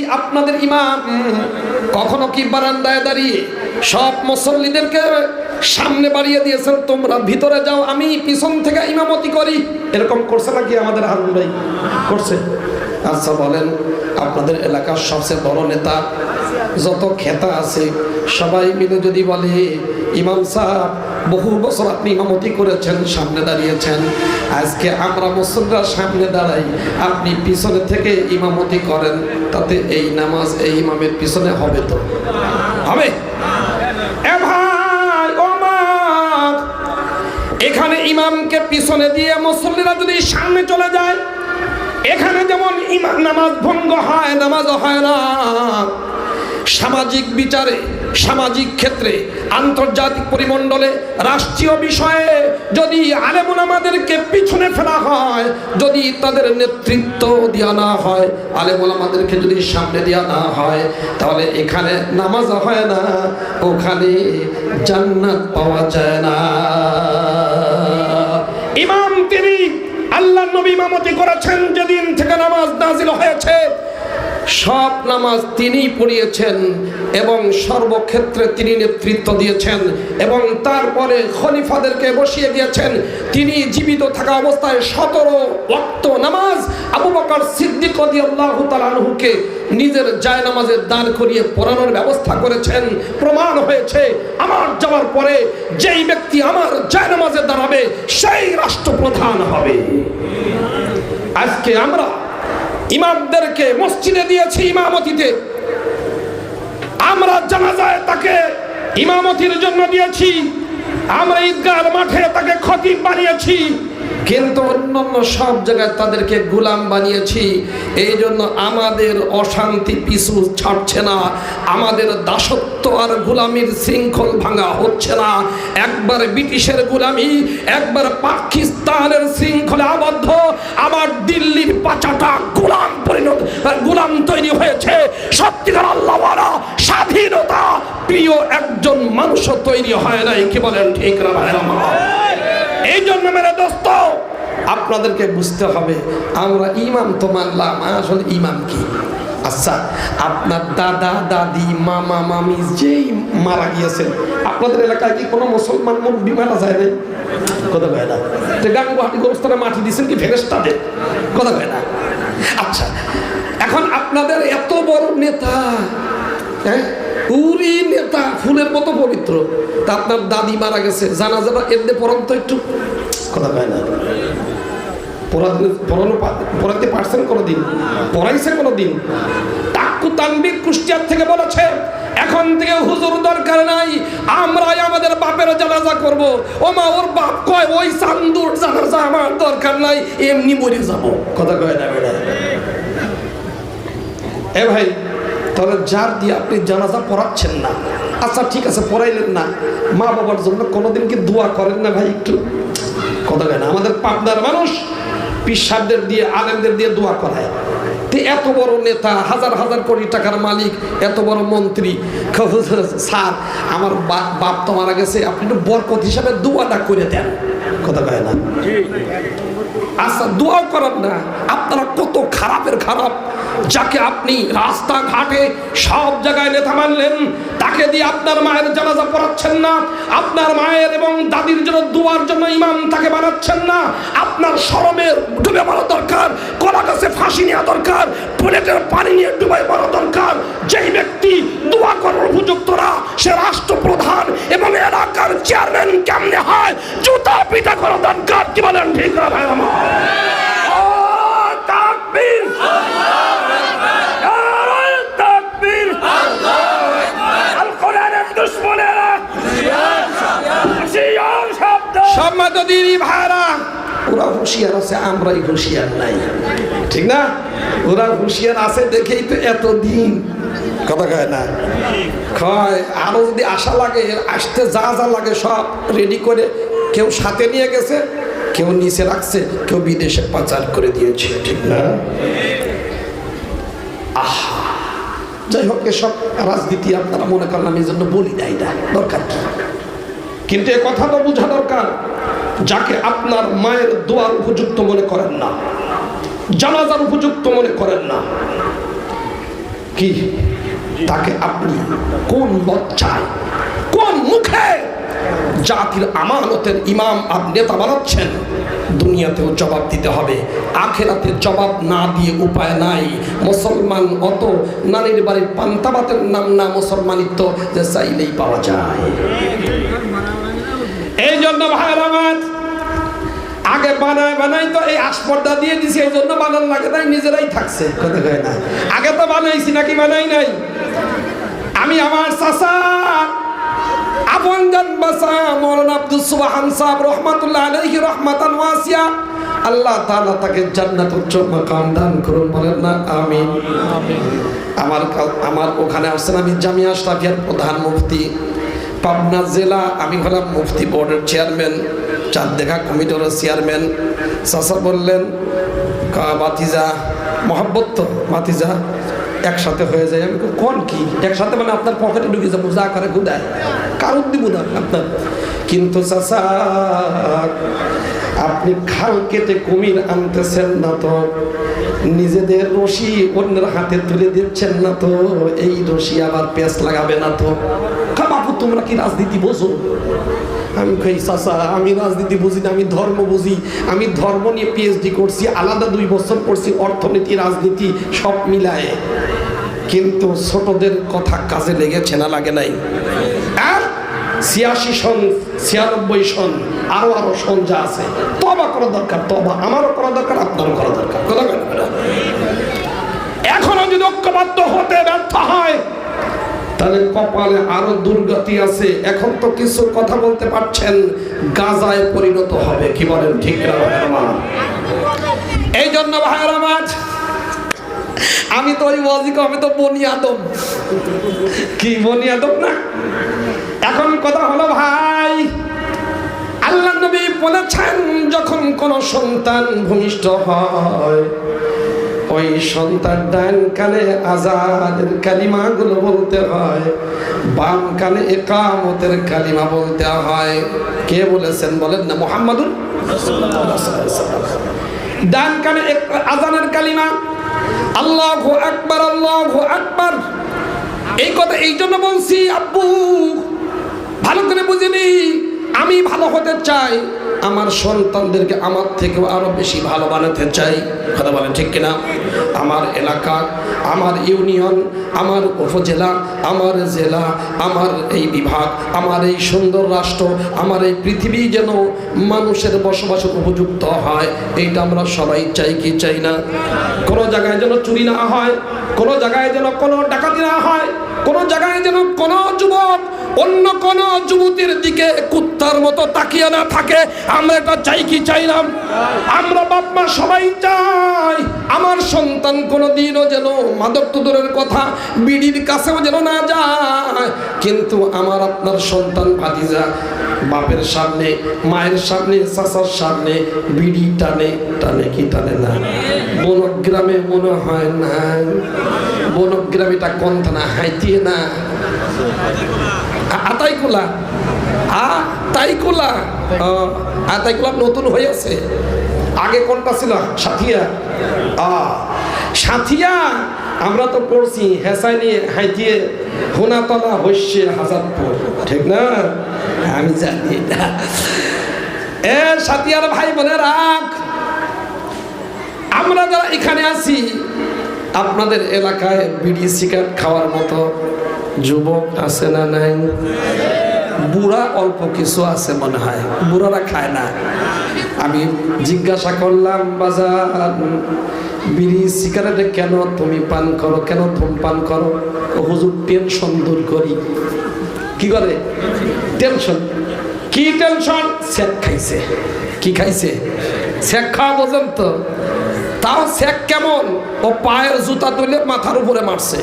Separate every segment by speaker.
Speaker 1: কি আপনাদের ইমাম? কখনো কি বারান্দায় দাঁড়িয়ে সব মুসল্লিদেরকে সামনে বাড়িয়ে দিয়েছেন, তোমরা ভিতরে যাও, আমি পিছন থেকে ইমামতি করি এরকম করছে নাকি আমাদের হারুন ভাই? করছে। আচ্ছা বলেন, আপনাদের এলাকার সবচেয়ে বড় নেতা যত খেতা আছে, সবাই মিলে যদি বলে, ইমাম সাহেব, বহু বছর আপনি ইমামতি করেছেন, সামনে দাঁড়িয়েছেন। আজকে আমরা মুসলরা সামনে দাঁড়াই, আপনি পিছনে থেকে ইমামতি করেন, তাতে এই নামাজ এই ইমামের পিছনে হবে তো? হবে? এখানে ইমামকে পিছনে দিয়ে মুসল্লিরা যদি সামনে চলে যায়, এখানে যেমন ইমাম নামাজ ভঙ্গ হয় নামাজ হয় না সামাজিক বিচারে, সামাজিক ক্ষেত্রে, আন্তর্জাতিক পরিমণ্ডলে, রাষ্ট্রীয় বিষয়ে যদি আলেমুন আমাদেরকে পিছনে ফেলা হয়, যদি তাদের নেতৃত্ব দেওয়া না হয়, আলেমুল আমাদেরকে যদি সামনে দেওয়া না হয়, তাহলে এখানে নামাজ হয় না, ওখানে জান্নাত পাওয়া যায় না। ইমাম তিনি আল্লাহ নবী ইমামতি করেছেন, যেদিন থেকে নামাজ নাজিল হয়েছে সব নামাজ তিনিই পড়িয়েছেন এবং সর্বক্ষেত্রে তিনি নেতৃত্ব দিয়েছেন এবং তারপরে খলিফাদেরকে বসিয়ে দিয়েছেন। তিনি জীবিত থাকা অবস্থায় সতেরো ওয়াক্ত নামাজ আবু বকর সিদ্দিক তালুকে নিজের জায় নামাজের দান করিয়ে পড়ানোর ব্যবস্থা করেছেন। প্রমাণ হয়েছে, আমার যাওয়ার পরে যেই ব্যক্তি আমার জায় নামাজে দাঁড়াবে, সেই রাষ্ট্রপ্রধান হবে। আজকে আমরা ইমামদেরকে মসজিদে দিয়েছি ইমামতিতে। আমরা জানাজায় তাকে ইমামতির জন্য দিয়েছি। আমরা ঈদগাহ মাঠে তাকে খতিব বানিয়েছি। কিন্তু অন্যান্য সব জায়গায় তাদেরকে গোলাম বানিয়েছি। এই জন্য আমাদের অশান্তি পিছু ছাড়ছে না। আমাদের দাসত্ব আর গোলামির শৃঙ্খল ভাঙা হচ্ছে না। একবার ব্রিটিশের গোলামি, একবার পাকিস্তানের শৃঙ্খলে আবদ্ধ। আবার দিল্লির পাচাটা গোলাম পরিণত গোলাম তৈরি হয়েছে। সত্যিকার আল্লাহওয়ালা স্বাধীনতা, প্রিয় একজন মানুষ তৈরি হয় নাই। কি বলেন ঠিক না আমার? এই জন্য মেরে দোস্ত। আপনাদেরকে বুঝতে হবে, আমরা ইমাম তো মানলাম, আসলে ইমাম কি? আচ্ছা আপনার দাদা, দাদি, মামা, মামি যেই মারা গিয়েছেন, আপনাদের এলাকায় কি কোনো মুসলমান মুরব্বী মারা যায় নাই? কথা কয় না। তো গাঙ্গুহাটি গোরস্থানে মাটি দিয়েছেন কি ফেরেস্তাদের কথা কয় না। আচ্ছা এখন আপনাদের এত বড় নেতা হ্যাঁ? উরি নেতা ফুলের মতো পবিত্র। তা আপনার দাদি মারা গেছে জানা জানা এমনি পরন্ত একটু? কথা কয় না। কোনো দিন পড়াইছে কোনো দিন কুষ্টিয়ার থেকে এখন থেকে দরকার নাই, আমরাই আমাদের ও মা ওর বাপ কয়, ওই চান্দুর আমার দরকার নাই, এমনি মরে যাব। কথা কয় না। এ ভাই তাহলে যার দিয়ে আপনি জানাজা পড়াচ্ছেন না। আচ্ছা ঠিক আছে পড়াইলেন না। মা বাবার জন্য কোনোদিন কি দোয়া করেন না ভাই একটু? কথা কয় না আমাদের পাবনার মানুষ পিসাবদের দিয়ে আলেমদের দিয়ে দোয়া করায়। তো এত বড় নেতা হাজার হাজার কোটি টাকার মালিক এত বড় মন্ত্রী। স্যার আমার বাপ তো মারা গেছে আপনি একটু বরকত হিসাবে দোয়াটা করে দেন। কথা কয় না? আচ্ছা দোয়াও করেন না। আপনারা কত খারাপের খারাপ। যাকে আপনি রাস্তাঘাটে সব জায়গায় নেতা মানলেন, তাকে দিয়ে আপনার মায়ের জানাজা পড়াচ্ছেন না, আপনার মায়ের এবং দাদির জন্য দোয়ার জন্য ইমাম তাকে বানাচ্ছেন না, আপনার শরমের ডুবে মারা দরকার কলা গাছে ফাঁসি নেওয়া দরকার প্লেটের পানি নিয়ে ডুবাই মারা দরকার যেই ব্যক্তি দোয়া করার উপযুক্তরা সে রাষ্ট্রপ্রধান এবং এলাকার চেয়ারম্যান কেমনে হয়, জুতা পিটা করা দরকার, কি বলেন ঠিক না ভাই আমার তাকবীর! নারায়ে তাকবীর! আল কোরআনের দুশ্মনেরা হুঁশিয়ার শব্দ। সম্মানিত দিদি ভাইরা। ওরা হুঁশিয়ার আছে, আমরাই হুঁশিয়ার নাই। ঠিক না? ওরা হুঁশিয়ার আছে দেখেই তো এত দিন। কথা কয় না? কয়, আরও যদি আশা লাগে, আসতে যা যা লাগে সব রেডি করে কেউ সাথে নিয়ে গেছে, কেউ নিচে রাখছে, কেউ বিদেশে পাচার করে দিয়েছে, ঠিক না? আহা! যাই হোক, এসব রাজনীতি আপনারা মনে করলাম এই জন্য বলি নাই না। দরকার কি? কিন্তু এ কথা তো বোঝা দরকার। যাকে আপনার মায়ের দোয়ার উপযুক্ত মনে করেন না, জানাজার উপযুক্ত মনে করেন না। কি? তাকে আপনি কোন লজ্জায়, কোন মুখে জাতির আমানতের ইমাম আপনি নেতা বানাচ্ছেন? দুনিয়াতেও জবাব দিতে হবে। আখেরাতে জবাব না দিয়ে উপায় নাই। মুসলমান অত নারীর বাড়ির পান্তাবাতের নাম না মুসলমানিত্ব যে চাইলেই পাওয়া যায়। এই জন্য ভাই আমার আগে বানায় বানাই তো এই আসপর্দা দিয়ে দিছি এই জন্য বানান লাগে তাই নিজেরাই থাকছে। না আগে তো বানাইছি নাকি বানাই নাই? আমি আমার চাষা আপন জান বাসা মৌলানা আব্দুল সুবহান সাহেব রহমাতুল্লাহ আলাইহি রহমাতান ওয়াসিয়া। আল্লাহ তাআলা তাকে জান্নাত উচ্চ মাকাম দান করুন বলেন না আমিন। আমার আমার ওখানে আসছেন আমি জামিয়া আশরাফিয়ার প্রধান মুফতি। পাবনা জেলা, আমি হলাম মুফতি বোর্ডের চেয়ারম্যান চাঁদ দেখা কমিটির চেয়ারম্যান। চাষা বললেন বাতিজা মহাব্বত তো একসাথে হয়ে যায়। আমি কোন কি? একসাথে মানে আপনার পকেটে ঢুকে যাব, যা করে গুদায়। কারণ দিব না আপনার? কিন্তু চাষা আপনি খাল কেটে কুমির আনতেছেন না তো? নিজেদের রশি অন্যের হাতে তুলে দিচ্ছেন না তো, এই রশি আবার পেঁচ লাগাবে না তো। বাপু তোমরা কি রাজনীতি বোঝো? আমি কই, চাচা, আমি রাজনীতি বুঝি না, আমি ধর্ম বুঝি। আমি ধর্ম নিয়ে পিএইচডি করছি, আলাদা দুই বছর পড়ছি, অর্থনীতি, রাজনীতি, সব মিলায়ে। কিন্তু ছোটদের কথা কাজে লেগেছে না, লাগে নাই। আর ছিয়াশি সন, ছিয়ানব্বই সন আরও আরও যা আছে। তবা করা দরকার, তবা। আমারও করা দরকার, আপনারও করা দরকার। এখনও যদি ঐক্যবদ্ধ হতে ব্যর্থ হয়, তাহলে কপালে আরও দুর্গতি আছে। এখন তো কিছু কথা বলতে পারছেন, গাজায় পরিণত হবে। কি বলেন, ঠিক? এই জন্য আমি তো ওই আমি তো বনি আদম। কি, বনি আদম না? এখন কথা হলো, ভাই আল্লাহ নবী বলেছেন, যখন কোন সন্তান ভূমিষ্ঠ হয়, ওই সন্তান ডান কানে আজাদের কালিমাগুলো বলতে হয় বাম কানে একামতের কালিমা বলতে হয়। কে বলেছেন বলেন না? মোহাম্মদুর ডান কানে আজানের কালিমা, আল্লাহ আকবার আল্লাহ আকবার। এই কথা এই জন্য বলছি, আব্বু, ভালো করে বুঝিনি আমি ভালো হতে চাই, আমার সন্তানদেরকে আমার থেকেও আরও বেশি ভালো বানাতে চাই। কথা বলেন ঠিক কিনা? আমার এলাকা, আমার ইউনিয়ন, আমার উপজেলা, আমার জেলা, আমার এই বিভাগ, আমার এই সুন্দর রাষ্ট্র, আমার এই পৃথিবী যেন মানুষের বসবাসের উপযুক্ত হয়, এইটা আমরা সবাই চাই কি চাই না? কোনো জায়গায় যেন চুরি না হয়, কোনো জায়গায় যেন কোনো ডাকাতি না হয় কোনো জায়গায় যেন কোনো যুবক অন্য কোন যুবতীর দিকে কুত্তার মতো তাকিয়ে না থাকে, আমরা এটা চাই কি চাইলাম আমরা বাপ মা সবাই চাই। আমার সন্তান কোনো দিনও যেন মাদক তুদরের কথা বিড়ির কাছেও যেন না যায়। কিন্তু আমার আপনার সন্তান ভাতিজা, বাপের সামনে, মায়ের সামনে, চাচার সামনে বিড়ি টানে টানে কি টানে না? বনগ্রামে মনে হয় না। বনগ্রামে এটা কন্থা না হাইতিয়ে না। আতাইকুলা। আ ও, আতাইকুলা নতুন হয়েছে আগে কোনটা ছিল? সাথিয়া। আ সাথিয়া আমরা তো পড়ছি হেসাই নিয়ে হাইতিয়ে হোনাতলা হইসে হাজারপুর। ঠিক না? আমি জানি এ সাথিয়ার ভাই বোনের আমরা যারা এখানে আছি আপনাদের এলাকায় বিড়ি সিগারেট খাওয়ার মতো যুবক আছে না নাই? বুড়া অল্প কিছু আছে মনে হয়। বুড়ারা খায় না। আমি জিজ্ঞাসা করলাম বাজার বিড়ি সিগারেটে কেন তুমি পান করো? কেন ধূমপান করো? হুজুর, টেনশন দূর করি। কি করে? টেনশন? কি টেনশন? স্যাক খাইছে। কি খাইছে? স্যাক খাওয়া বোঝেন তো তাও স্যাক কেমন? ও পায়ের জুতা তুলে মাথার উপরে মারছে।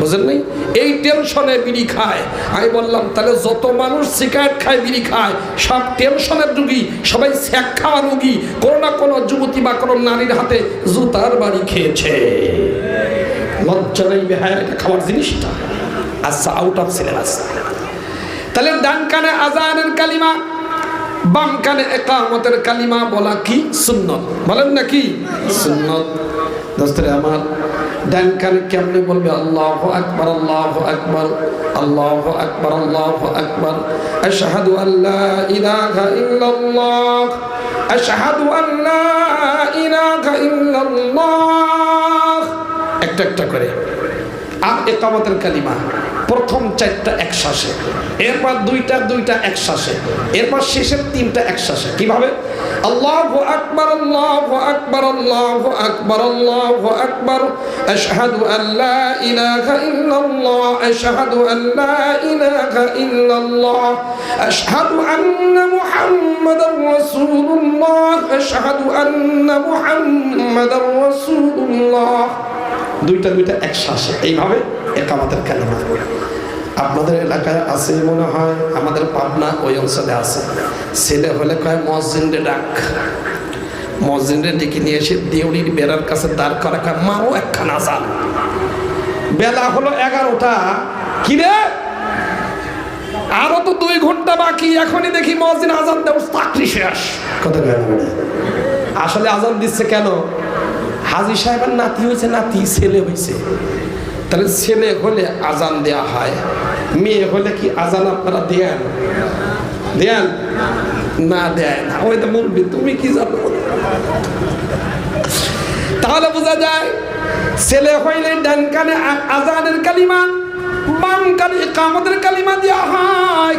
Speaker 1: বুঝলেন নাই? এই টেনশনে বিড়ি খায়। আমি বললাম, তাহলে যত মানুষ সিগারেট খায়, বিড়ি খায়, সব টেনশনের রুগী। সবাই স্যাক খাওয়া রুগী। কোনো না কোনো যুবতী বা কোনো নারীর হাতে জুতার বাড়ি খেয়েছে। লজ্জা নেই বেহায় এটা খাওয়ার জিনিসটা আচ্ছা আউট অফ সিলেবাস তাহলে ডান কানে আজানের কালিমা বাম কানে একামতের কালিমা বলা কি সুন্নত? বলেন না কি? সুন্নত। দোস্তরে আমার, ডান কানে কেমনে বলবে? আল্লাহ আকবার আল্লাহ আকবার আল্লাহ আকবার আল্লাহ আকবার। আশহাদু আল্লা ইলাহা ইল্লাল্লাহ। আশহাদু আল্লা ইলাহা ইল্লাল্লাহ। একটা একটা করে। আর একামতের কালিমা। প্রথম চারটা এক শ্বাসে এরপর দুইটা দুইটা এক শ্বাসে এরপর শেষের তিনটা এক শ্বাসে কীভাবে? আল্লাহ আকবর আল্লাহ আকবর আল্লাহ আকবর আল্লাহ আকবর। আশহাদু আল্লা ইলাহা ইল্লাল্লাহ, আশহাদু আল্লা ইলাহা ইল্লাল্লাহ, আশহাদু আন্না মুহাম্মাদার রাসূলুল্লাহ, আশহাদু আন্না মুহাম্মাদার রাসূলুল্লাহ। দুইটা দুইটা এক শ্বাসে এইভাবে এক একামাতের কালিমা আপনাদের এলাকায় আছে মনে হয় আমাদের পাবনা ওই অঞ্চলে আছে। ছেলে হলে কয় মসজিদে ডাক। মসজিদে ডেকে নিয়ে এসে দেউড়ির বেড়ার কাছে দাঁড় করা কয় মারো একখানা আজান বেলা হলো এগারোটা। কিরে আরও তো দুই ঘণ্টা বাকি। এখনই দেখি মসজিদ আজান দেব চাকরি শেষ। কথা? আসলে আজান দিচ্ছে কেন? হাজি সাহেবের নাতি হয়েছে, নাতি ছেলে হয়েছে। তাহলে ছেলে হলে আজান দেয়া হয়, মেয়ে হলে কি আজান আপনারা দেন? দেন? না দেয় না। ওই তো বলবি, তুমি কি জানো? তাহলে বোঝা যায়, ছেলে হইলে ডান কানে আজানের কালিমা, বাম কানে কামতের কালিমা দেওয়া হয়।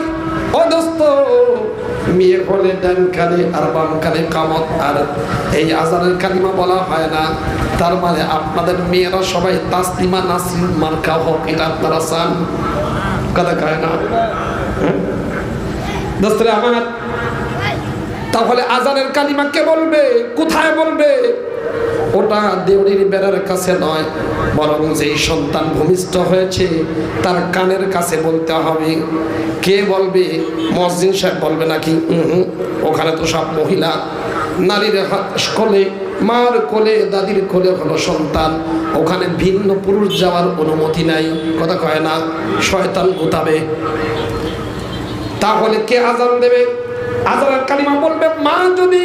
Speaker 1: ও দোস্ত মেয়ে বলে ডান কানে আর বাম কানে কামত, আর এই আজানের কালিমা বলা হয় না। তার মানে আপনাদের মেয়েরা সবাই তাসলিমা, নাসরিন, মার্কা, হোক এটা আপনারা চান কথা কয় না? আমার তাহলে আজানের কালিমা কে বলবে? কোথায় বলবে? ওটা দেউড়ির বেড়ার কাছে নয়, বরং যেই সন্তান ভূমিষ্ঠ হয়েছে, তার কানের কাছে বলতে হবে। কে বলবে? মসজিদ সাহেব বলবে নাকি? ওখানে তো সব মহিলা। নারীর কোলে, মার কোলে, দাদির কোলে হলো সন্তান। ওখানে ভিন্ন পুরুষ যাওয়ার অনুমতি নাই। কথা কয় না, শয়তান গোতাবে। তাহলে কে আজান দেবে? আজানের কালিমা বলবে, মা যদি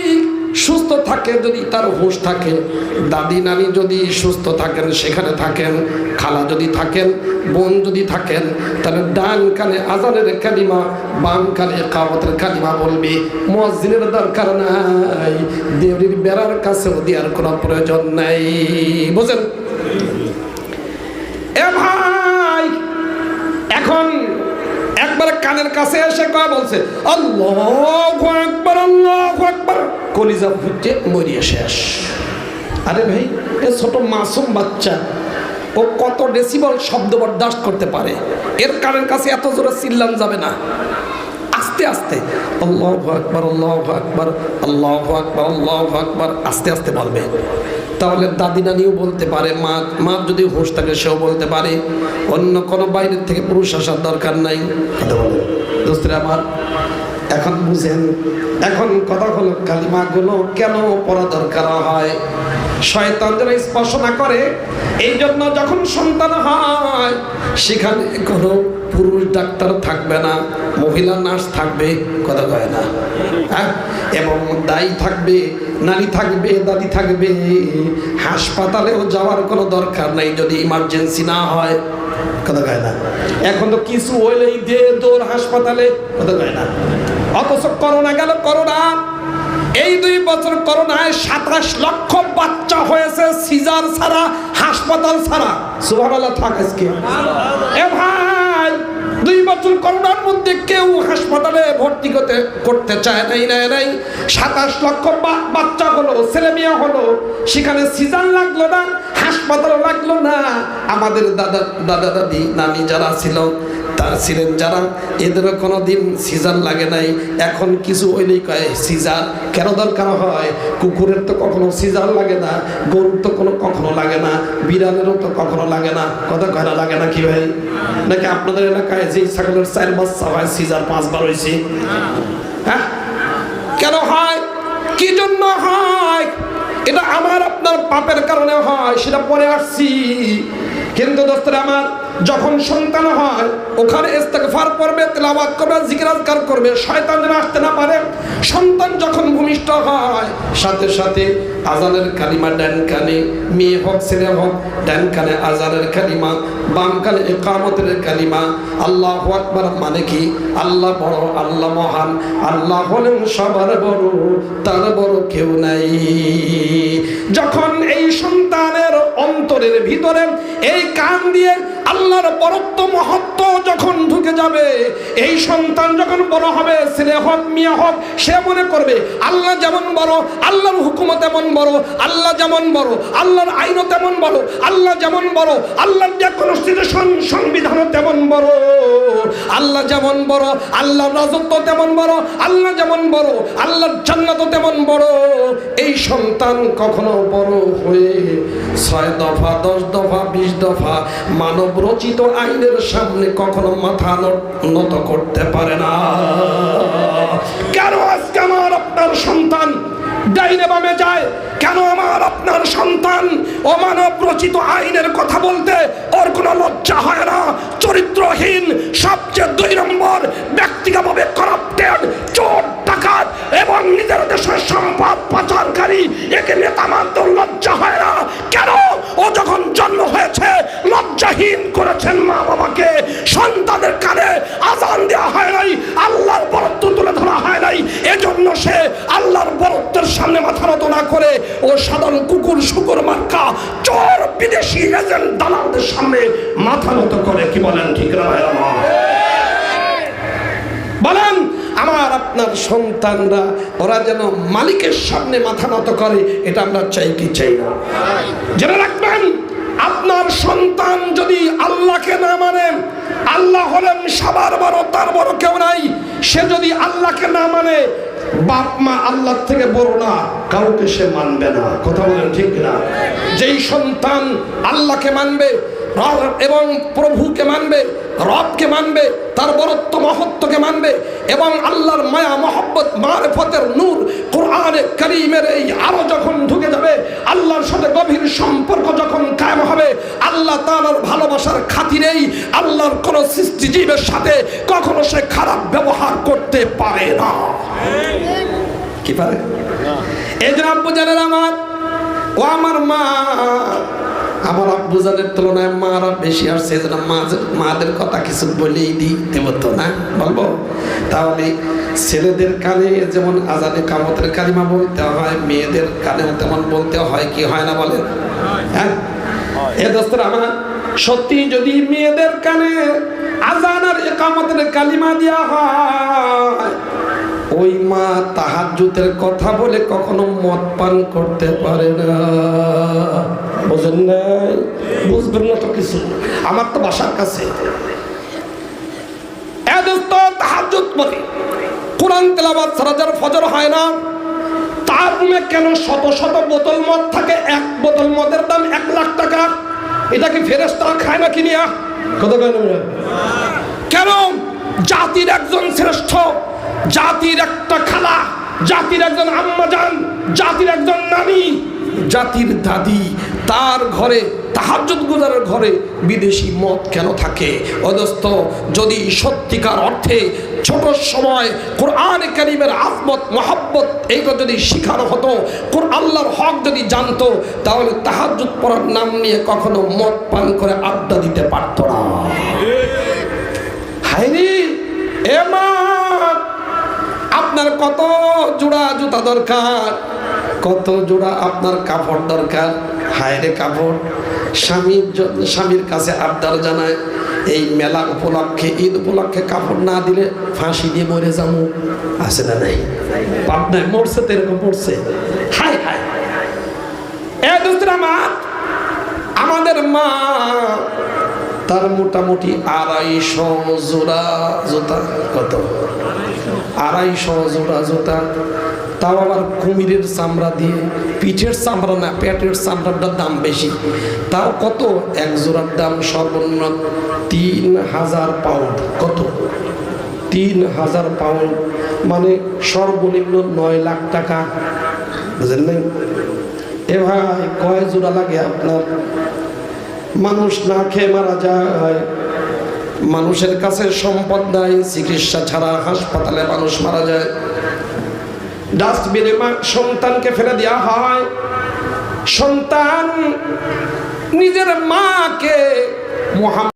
Speaker 1: সুস্থ থাকে যদি তার হুঁশ থাকে দাদি নানি যদি সুস্থ থাকেন, সেখানে থাকেন। খালা যদি থাকেন, বোন যদি থাকেন, তাহলে ডান কানে আজানের কালিমা, বাম কানে কাবতের কালিমা বলবে। মসজিদের দরকার নাই, দেউরির বেড়ার কাছেও দেওয়ার কোনো প্রয়োজন নাই। বুঝেন? এ ভাই, এখন একবার কানের কাছে এসে কয় বলছে, আল্লাহু আকবার আল্লাহু আকবার। কলিজা ফুটে মরিয়ে শেষ। আরে ভাই, এ ছোট মাসুম বাচ্চা, ও কত ডেসিবল শব্দ বরদাস্ত করতে পারে? এর কানের কাছে এত জোরে চিল্লান যাবে না। আস্তে আস্তে। আল্লাহ আকবার আল্লাহ আকবার আল্লাহ আকবার আল্লাহ আকবার, আস্তে আস্তে বলবে। তাহলে দাদি নানিও বলতে পারে, মা মা যদি হুঁশ থাকে সেও বলতে পারে। অন্য কোনো বাইরের থেকে পুরুষ আসার দরকার নাই। কথা দোস্তরে, আমার এখন বুঝেন, এখন কথা হলো, কালিমাগুলো কেন পড়া দরকার হয়? শয়তান যেন স্পর্শ না করে এই জন্য যখন সন্তান হয়, সেখানে কোনো পুরুষ ডাক্তার থাকবে না, মহিলা নার্স থাকবে, কথা কয় না। হ্যাঁ? এবং দায়ী থাকবে নারী থাকবে, দাদি থাকবে, হাসপাতালেও যাওয়ার কোনো দরকার নাই যদি ইমার্জেন্সি না হয়, কথা কয় না। এখন তো কিছু হইলেই দে দৌড় হাসপাতালে, কথা কয় না। অথচ করোনা গেল করোনা। এই দুই বছর করোনায় সাতাশ লক্ষ বাচ্চা হয়েছে সিজার ছাড়া, হাসপাতাল ছাড়া। সুবহানাল্লাহ, থাক আজকে। এ ভাই! দুই বছর করোনার মধ্যে কেউ হাসপাতালে ভর্তি করতে করতে চায় নাই নাই নাই। সাতাশ লক্ষ বাচ্চা হলো, ছেলে মেয়ে হলো, সেখানে সিজার লাগল না। হাসপাতাল লাগল না। আমাদের দাদা দাদা, দাদি, নানি যারা ছিল, তার ছিলেন যারা। এদেরও কোনো দিন সিজার লাগে নাই। এখন কিছু হইলেই কয় সিজার কেন দরকার হয়? কুকুরের তো কখনো সিজার লাগে না। গরুর তো কোনো কখনো লাগে না। বিড়ালেরও তো কখনো লাগে না। কথা কয় না, লাগে না কি ভাই? নাকি আপনাদের এলাকায় যে ছাগলের চার বাচ্চা হয় সিজার পাঁচবার হয়েছে হ্যাঁ? কেন হয়? কি জন্য হয়? এটা আমার আপনার পাপের কারণে হয় সেটা পরে আসছি। কিন্তু দোস্তরা আমার যখন সন্তান হয়, ওখানে ইস্তেগফার করবে তেলাওয়াত করবে জিকির আজকার করবে, শয়তান যেন আসতে না পারে। সন্তান যখন ভূমিষ্ঠ হয়, সাথে সাথে আজানের কালিমা ডান কানে, মেয়ে হোক, ছেলে হোক, ডান কানে আজানের কালিমা, বাম কানে একামতের কালিমা, আল্লাহ আকবার মানে কি? আল্লাহ বড়, আল্লাহ মহান, আল্লাহ হলেন সবার বড়, তার বড় কেউ নাই। যখন এই সন্তানের অন্তরের ভিতরে এই কান দিয়ে আল্লাহর বরত্ব মহত্ব যখন ঢুকে যাবে, এই সন্তান যখন বড় হবে, ছেলে হোক, মিয়া হোক, সে মনে করবে, আল্লাহ যেমন বড়, আল্লাহর হুকুমত তেমন বড়, আল্লাহ যেমন বড়, আল্লাহর আইনও তেমন বড়, আল্লাহ যেমন বড়, আল্লাহর যে কনস্টিটিউশন সংবিধানও তেমন বড়। আল্লাহ যেমন বড়, আল্লাহর রাজত্ব তেমন বড়, আল্লাহ যেমন বড়, আল্লাহর জান্নাতও তেমন বড়। এই সন্তান কখনো বড় হয়ে ছয় দফা, দশ দফা, বিশ দফা মানব রচিত আইনের সামনে কখনো মাথা নত- করতে পারে না। কেন আজকে আমার আপনার সন্তান ডাইনে বামে যায়। কেন আমার আপনার সন্তান অমানব রচিত আইনের কথা বলতে ওর কোনো লজ্জা হয় না? চরিত্রহীন, সবচেয়ে দুই নম্বর, ব্যক্তিগতভাবে করাপ্টেড চোর, ডাকাত এবং নিজের দেশের সম্পদ পাচারকারী, একে নেতা মানতে লজ্জা হয় না। কেন? ও যখন জন্ম হয়েছে, লজ্জাহীন করেছেন মা বাবাকে সন্তানের কানে আজান দেওয়া হয় নাই। আল্লাহর এজন্য সে আল্লাহর বরত্বের সামনে মাথা নত না করে ও সাধারণ কুকুর, শুকুর, মার্কা, চোর, বিদেশি এজেন্ট দালালদের সামনে মাথা নত করে, কি বলেন ঠিক না বলেন, আমার আপনার সন্তানরা, ওরা যেন মালিকের সামনে মাথা নত করে, এটা আমরা চাই কি চাই না? জেনে রাখবেন আপনার সন্তান যদি আল্লাহকে না মানে আল্লাহ হলেন সবার বড়, তার বড় কেউ নাই। সে যদি আল্লাহকে না মানে বাপ মা আল্লাহ থেকে বড় না, কাউকে সে মানবে না। কথা বলেন ঠিক না যেই সন্তান আল্লাহকে মানবে এবং প্রভুকে মানবে রবকে মানবে তার বরত্ব মহত্বকে মানবে এবং আল্লাহর মায়া মহব্বত মারফতের নূর কোরআনে করিমের এই আলো যখন ঢুকে যাবে আল্লাহর সাথে গভীর সম্পর্ক যখন কায়েম হবে আল্লাহ তাআলার ভালোবাসার খাতিরেই আল্লাহর কোন সৃষ্টিজীবের সাথে কখনো সে খারাপ ব্যবহার করতে পারে না। কি পারে? এই জন্য আব্বু জানেন আমার ও আমার মা আমার আব্বু জানের তুলনায় মারা বেশি আসছে, এই জন্য মাদের কথা কিছু বলেই দিই দেব তো না? বলব? তাহলে ছেলেদের কানে যেমন আজানে কামতের কালিমা বলতে হয়, মেয়েদের কানেও তেমন বলতে হয় কি হয় না বলেন? হ্যাঁ? এ দোস্তরা, আমার সত্যি যদি মেয়েদের কানে আজান আর একামতের কালিমা দেওয়া হয়, ওই মা তাহাজ্জুদের কথা বলে কখনো মদ পান করতে পারে না। বুঝবেন না তো কিছু। আমার তো বাসার কাছে। এক লাখ টাকা। খায় না কেন? জাতির একজন শ্রেষ্ঠ, জাতির একটা খালা, জাতির একজন আম্মাজান, জাতির একজন নানি, জাতির দাদি তার ঘরে, তাহাজ্জুদ গুজারের ঘরে বিদেশি মদ কেন থাকে? অদস্ত যদি সত্যিকার অর্থে ছোট সময় কোরআন কারিমের আজমত মহাব্বত এইগুলো যদি শিখানো হতো কোর আল্লাহর হক যদি জানতো, তাহলে তাহাজ্জুদ পড়ার নাম নিয়ে কখনো মদ পান করে আড্ডা দিতে পারতো না। হাইরি আপনার কত জোড়া জুতা দরকার? কত জোড়া আপনার কাপড় দরকার? হায়রে কাপড় স্বামীর স্বামীর কাছে আবদার জানায়, এই মেলা উপলক্ষে, ঈদ উপলক্ষে কাপড় না দিলে ফাঁসি দিয়ে মরে যাব। আছে না নাই? পাবনায় মরছে তো এরকম পড়ছে হাই হাই এ দুসরা মা, আমাদের মা, তার মোটামুটি আড়াইশো জোড়া জুতা। কত? আড়াইশো জোড়া জুতা। তাও আবার কুমিরের চামড়া দিয়ে, পিঠের চামড়া না, পেটের চামড়াটার দাম বেশি। তাও কত? এক জোড়ার দাম সর্বনিম্ন তিন হাজার পাউন্ড। কত? তিন হাজার পাউন্ড। মানে সর্বনিম্ন নয় লাখ টাকা। বুঝলেন নাই? এ ভাই, কয় জোড়া লাগে আপনার? মানুষ না খেয়ে মারা যায়। মানুষের কাছে সম্পদ নাই, চিকিৎসা ছাড়া হাসপাতালে মানুষ মারা যায়। ডাস্টবিনে মা সন্তানকে ফেলে দেওয়া হয়। সন্তান নিজের মাকে মোহাম্মদ